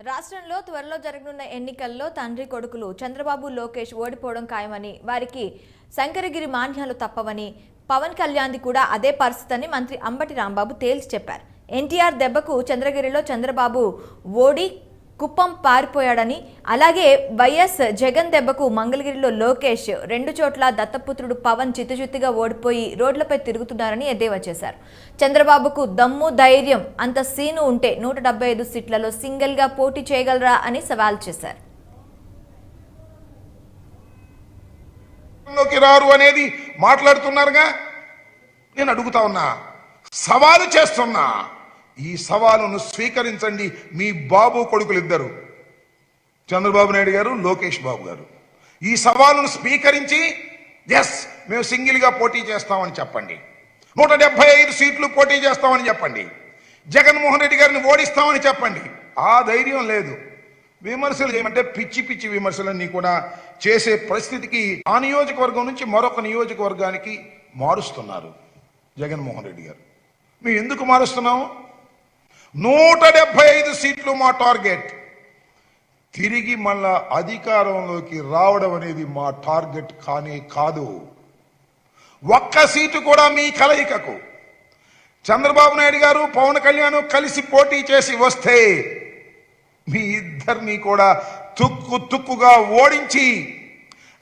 రాష్ట్రంలో త్వరలో జరగనున్న ఎన్నికల్లో తండ్రి కొడుకులు చంద్రబాబు లోకేష్ ఓడిపోవడం ఖాయమని వారికి శంకరగిరి మాన్యాలు తప్పవని పవన్ కళ్యాణ్ది కూడా అదే పరిస్థితి మంత్రి అంబటి రాంబాబు తేల్చి చెప్పారు. ఎన్టీఆర్ దెబ్బకు చంద్రగిరిలో చంద్రబాబు ఓడి కుప్పం పారిపోయాడని అలాగే వైఎస్ జగన్ దెబ్బకు మంగళగిరిలో లోకేష్ రెండు చోట్ల దత్తపుత్రుడు పవన్ చిత్తుచిత్తుగా ఓడిపోయి రోడ్లపై తిరుగుతున్నారని ఎద్దేవా చేశారు. చంద్రబాబుకు దమ్ము ధైర్యం అంత సీను ఉంటే నూట డెబ్బై ఐదు సీట్లలో సింగిల్గా పోటీ చేయగలరా అని సవాల్ చేశారు. రారు అనేది మాట్లాడుతున్నారుగా? నేను అడుగుతా ఉన్నా సవాలు చేస్తున్నా. ఈ సవాలును స్వీకరించండి. మీ బాబు కొడుకులు ఇద్దరు చంద్రబాబు నాయుడు గారు లోకేష్ బాబు గారు. ఈ సవాలును స్వీకరించి ఎస్ మేము సింగిల్గా పోటీ చేస్తామని చెప్పండి. నూట డెబ్బై ఐదు సీట్లు పోటీ చేస్తామని చెప్పండి. జగన్మోహన్ రెడ్డి గారిని ఓడిస్తామని చెప్పండి. ఆ ధైర్యం లేదు. విమర్శలు చేయమంటే పిచ్చి పిచ్చి విమర్శలన్నీ కూడా చేసే పరిస్థితికి ఆ నియోజకవర్గం నుంచి మరొక నియోజకవర్గానికి మారుస్తున్నారు జగన్మోహన్ రెడ్డి గారు. మేము ఎందుకు మారుస్తున్నాము? నూట డెబ్బై ఐదు సీట్లు మా టార్గెట్. తిరిగి మళ్ళా అధికారంలోకి రావడం అనేది మా టార్గెట్ కానే కాదు. ఒక్క సీటు కూడా మీ కలయికకు. చంద్రబాబు నాయుడు గారు పవన్ కళ్యాణ్ కలిసి పోటీ చేసి వస్తే మీ ఇద్దరిని కూడా తుక్కు తుక్కుగా ఓడించి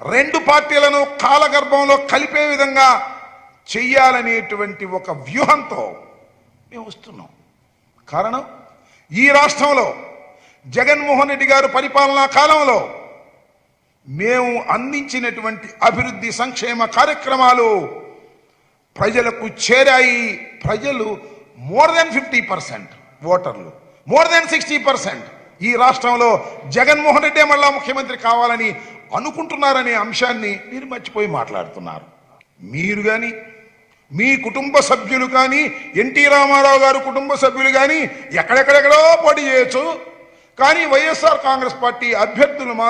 రెండు పార్టీలను కాలగర్భంలో కలిపే విధంగా చెయ్యాలనేటువంటి ఒక వ్యూహంతో మేము వస్తున్నాం. కారణం ఈ రాష్ట్రంలో జగన్మోహన్ రెడ్డి గారు పరిపాలనా కాలంలో మేము అందించినటువంటి అభివృద్ధి సంక్షేమ కార్యక్రమాలు ప్రజలకు చేరాయి. ప్రజలు మోర్ దెన్ ఫిఫ్టీ పర్సెంట్ ఓటర్లు. మోర్ దెన్ సిక్స్టీ పర్సెంట్ ఈ రాష్ట్రంలో జగన్మోహన్ రెడ్డి మళ్ళా ముఖ్యమంత్రి కావాలని అనుకుంటున్నారనే అంశాన్ని మీరు మర్చిపోయి మాట్లాడుతున్నారు. మీరు కానీ మీ కుటుంబ సభ్యులు కానీ ఎన్టీ రామారావు గారు కుటుంబ సభ్యులు కానీ ఎక్కడెక్కడెక్కడో పోటీ చేయొచ్చు. కానీ వైఎస్ఆర్ కాంగ్రెస్ పార్టీ అభ్యర్థులు